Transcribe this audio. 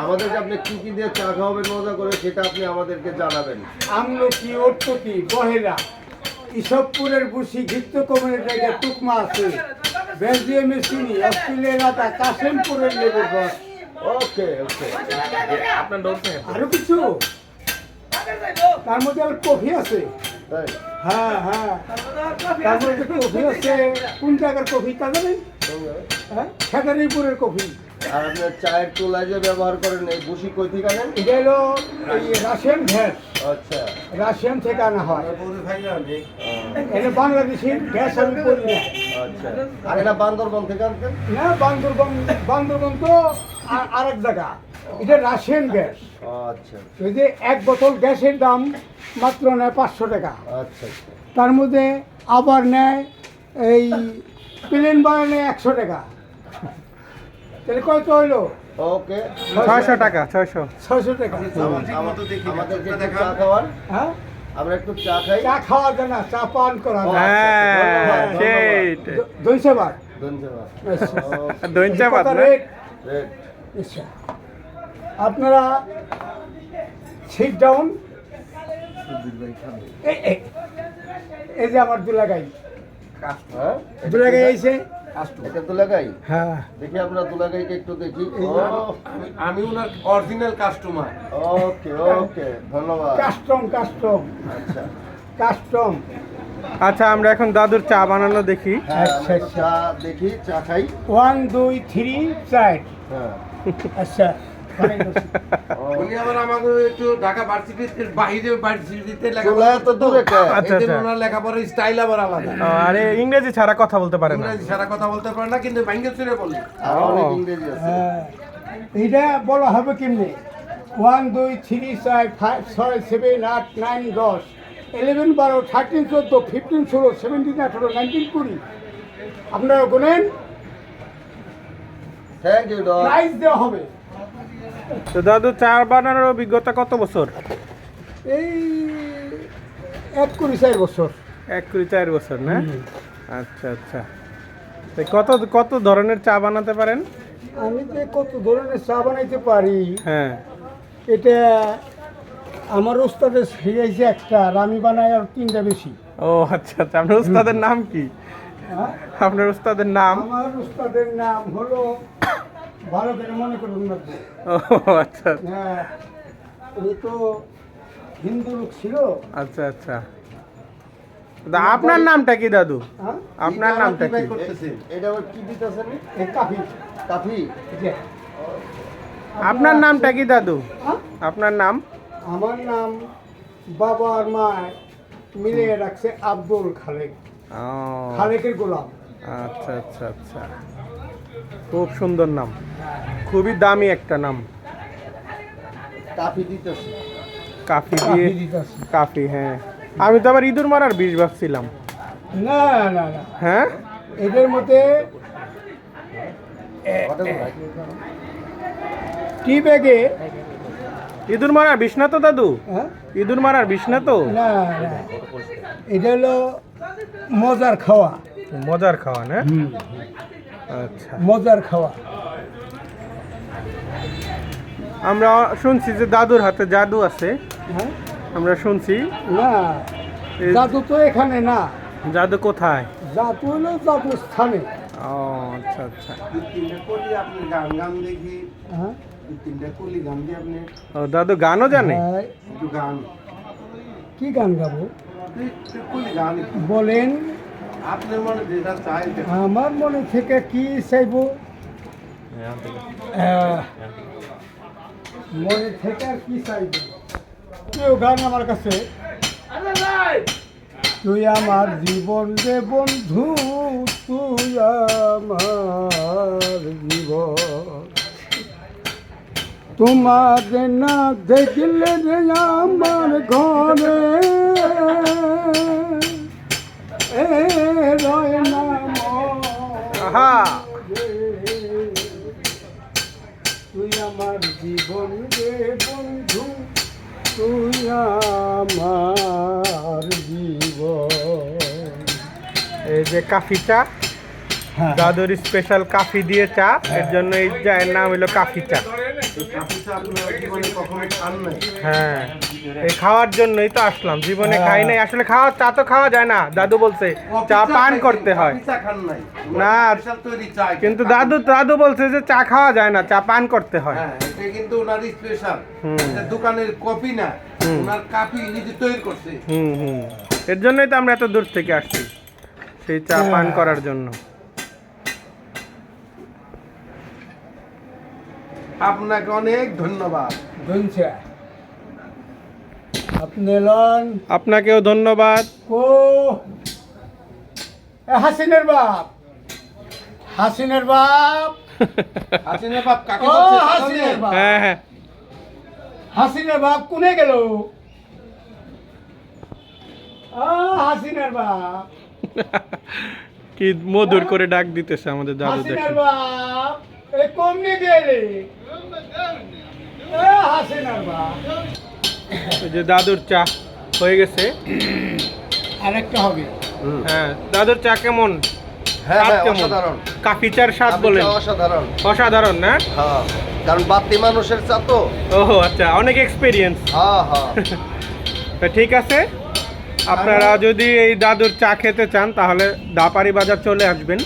আমাদেরকে আপনি কি কি দিয়ে চা খাওয়াবেন মজা করে সেটা আপনি আমাদেরকে জানাবেন। আমলকি ওটকি বহেরা ইসবপুরের বুসি ঘিত্ত কমের জায়গায় টুকমা আছে বেলজিয়ামের চিনি অস্ট্রেলিয়ার আটা কাশেমপুরের লেবুর রস। ওকে ওকে। আপনার ডোর আরও কিছু? তার মধ্যে আবার কফি আছে। হ্যাঁ হ্যাঁ। তার মধ্যে কফি আছে। কোন জায়গার কফি? তা জানেন? হ্যাঁ? খেদারিপুরের কফি। আর আপনার চায়ের তোলায় যে ব্যবহার করেন এই বুসি কই থেকে আনেন? এটা হলো রাশিয়ান গ্যাস আচ্ছা। রাশিয়ান থেকে আনা হয়। এটা বাংলাদেশের গ্যাস আমি। করি না। আচ্ছা। আর এটা বান্দরবন থেকে আনতেন না বান্দরবন বান্দরবন তো আরেক জায়গা। এটা রাশিয়ান গ্যাস আচ্ছা। এই যে এক বোতল গ্যাসের দাম মাত্র নেয় পাঁচশো টাকা। আচ্ছা আচ্ছা। তার মধ্যে আবার নেয় এই প্লেন বাড়া নেয় একশো টাকা। তাহলে কত হইল ওকে। ছয়শো টাকা ছয়শো। ছয়শো টাকা। আমাদেরকে একটু চা খাওয়ার হ্যাঁ আমরা একটু চা খাই। চা খাওয়া যায় না চা পান করা হ্যাঁ ধন্যবাদ আচ্ছা। ওকে, দইঞ্চা পাত কত রেট? আচ্ছা। আপনারা সিট ডাউন এই যে আমার দুলাগাই। হ্যাঁ? দুলাগাই আইছে। এটা দুলাগাই? হ্যাঁ। দেখি আমরা দুলাগাইকে একটু দেখি। আমি ওনার অরিজিনাল কাস্টমার ওকে ওকে ধন্যবাদ। Custom custom. আচ্ছা। কাস্টম। আচ্ছা আমরা এখন দাদুর চা বানানো দেখি। হ্যাঁ আচ্ছা, আচ্ছা। চা দেখি চা খাই। ওয়ান দুই থ্রি চার। হ্যাঁ। আচ্ছা। উনি আবার আমাকে একটু ঢাকা ভার্সিটির বাইরে ভার্সিটিতে লেখাপড়া এত দূরে কে? আচ্ছা, আচ্ছা। ওনার লেখাপড়ার স্টাইল আবার আলাদা। আরে ইংরেজি ছাড়া কথা বলতে পারে না। ইংরেজি সারা কথা বলতে পারে না কিন্তু ব্যাঙ্গে চুরে বলে। অনেক ইংরেজি আছে। হ্যাঁ। বলা হবে কেমনি? ওয়ান দুই থ্রি চার ফাইভ ছয় সেভেন আট নাইন দশ ইলেভেন বারো থার্টিন চোদ্দ ফিফটিন ষোলো সেভেন্টিন আঠারো নাইনটিন কুড়ি। আপনারা গোনেন। থ্যাংক ইউ প্রাইজ দেওয়া হবে। তো দাদু চা বানানোর অভিজ্ঞতা কত বছর? এই এক কুড়ি চার বছর। এক কুড়ি চার বছর না? আচ্ছা আচ্ছা। তো কত কত ধরনের চা বানাতে পারেন? আমি যে কত ধরনের চা বানাইতে পারি হ্যাঁ। এটা আমার ওস্তাদের শিখাইছে একটা আর আমি বানাই আর তিনটা বেশি। ও আচ্ছা আচ্ছা। আপনার উস্তাদের নাম কি? হ্যাঁ? আপনার উস্তাদের নাম? আমার ওস্তাদের নাম হলো ভালো করে মনে করুন না ও আচ্ছা আচ্ছা। হ্যাঁ উনি তো হিন্দু লোক ছিল। আচ্ছা আচ্ছা। তা আপনার নামটা কি দাদু? হ্যাঁ? আপনার নামটা কি? এটা কি দিতেছেন? কাফি। কাফি? আপনার নামটা কি দাদু? হ্যাঁ? আপনার নাম? আমার নাম বাবা আর মা মিলিয়ে রাখছে আব্দুল খালেক। খালেকের গোলাম। আচ্ছা আচ্ছা আচ্ছা। খুব সুন্দর নাম। খুবই দামি একটা নাম। কাফি দিতেছে। কাফি কাফি দিয়ে কাফি হ্যাঁ। আমি তো আবার ইঁদুর মারার বিষ ভাবছিলাম। না না না। হ্যাঁ? এদের মধ্যে টি ব্যাগে? ইঁদুর মারার বিষ না তো দাদু? হ্যাঁ? ইঁদুর মারার বিষ না তো? না এটা হলো মজার খাওয়া। মজার খাওয়া না? মজার খাওয়া। আমরা শুনছি যে দাদুর হাতে জাদু আছে। হ্যাঁ? আমরা শুনছি। না জাদু তো এখানে না। জাদু কোথায়? জাদু হলো জাদু স্থানে। ও আচ্ছা আচ্ছা। তিনটা কলি আপনি গান গান দেখি। হ্যাঁ? তিনটা কলি গান দিয়ে আপনি ও দাদু গানও জানে? গান। কি গান গাবো? বলেন। আমার মনে থেকে কি চাইব? মনে থেকে আর কি চাইব? কেউ গান আমার কাছে? তুই আমার জীবন রে বন্ধু তুই আমার জীবন। তোমার না দেখলে রে আমার ঘরে। রয় না আহা। তুই আমার জীবন রে বন্ধু তুই আমার জীবন। এই যে কাফি চা হ্যাঁ। দাদুর স্পেশাল কাফি দিয়ে চা এর জন্য এই চায়ের নাম হলো কাফি চা হ্যাঁ এই খাওয়ার জন্যই তো আসলাম জীবনে। খাই নাই আসলে খাওয়া চা তো খাওয়া যায় না দাদু বলছে চা পান করতে হয় না। কিন্তু দাদু দাদু বলছে যে চা খাওয়া যায় না চা পান করতে হয় হ্যাঁ কিন্তু ওনার স্পেশাল হুম। দোকানের কপি না হুম। ওনার কাপি নিজে তৈরি করছে হুম হুম এর জন্যই তো আমরা এত দূর থেকে আসছি সেই চা পান হ্যাঁ। করার জন্য আপনাকে অনেক ধন্যবাদ। আপনাকেও ধন্যবাদ। কো? হাসিনের বাপ। হাসিনের বাপ। হাসিনা বাপ কাকে হাসিনের বাপ। হ্যাঁ হ্যাঁ। হাসিনের বাপ কোনে গেল? ও হাসিনের বাপ। কি মধুর করে ডাক দিতেছে আমাদের দাদু হাসিনের বাপ এ কমনে গেলে এ হাসিনের বাপ ওই যে দাদুর চা হয়ে গেছে। আরেকটা হবে। হ্যাঁ দাদুর চা কেমন? হ্যাঁ হ্যাঁ কাফি চার স্বাদ বলেন। অসাধারণ। অসাধারণ না? হ্যাঁ কারণ বাতি মানুষের চা তো। ও আচ্ছা অনেক এক্সপিরিয়েন্স তো ঠিক আছে। আপনারা যদি এই দাদুর চা খেতে চান তাহলে দাপারি বাজার চলে আসবেন।